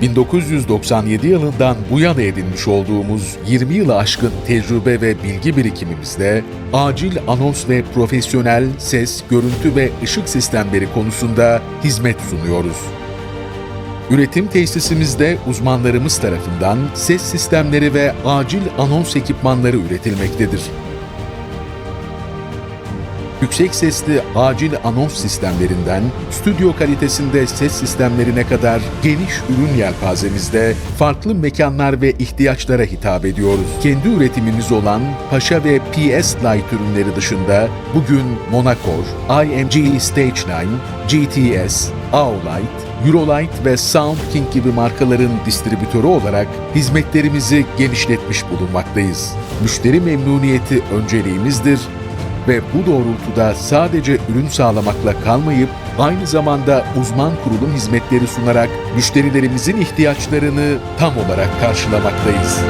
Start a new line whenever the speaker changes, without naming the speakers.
1997 yılından bu yana edinmiş olduğumuz 20 yılı aşkın tecrübe ve bilgi birikimimizde acil anons ve profesyonel ses, görüntü ve ışık sistemleri konusunda hizmet sunuyoruz. Üretim tesisimizde uzmanlarımız tarafından ses sistemleri ve acil anons ekipmanları üretilmektedir. Yüksek sesli acil anons sistemlerinden stüdyo kalitesinde ses sistemlerine kadar geniş ürün yelpazemizde farklı mekanlar ve ihtiyaçlara hitap ediyoruz. Kendi üretimimiz olan Paşa ve PS Lite ürünleri dışında bugün Monacor, IMG Stage 9, GTS, Aulight, Eurolight ve SoundKing gibi markaların distribütörü olarak hizmetlerimizi genişletmiş bulunmaktayız. Müşteri memnuniyeti önceliğimizdir ve bu doğrultuda sadece ürün sağlamakla kalmayıp aynı zamanda uzman kurulum hizmetleri sunarak müşterilerimizin ihtiyaçlarını tam olarak karşılamaktayız.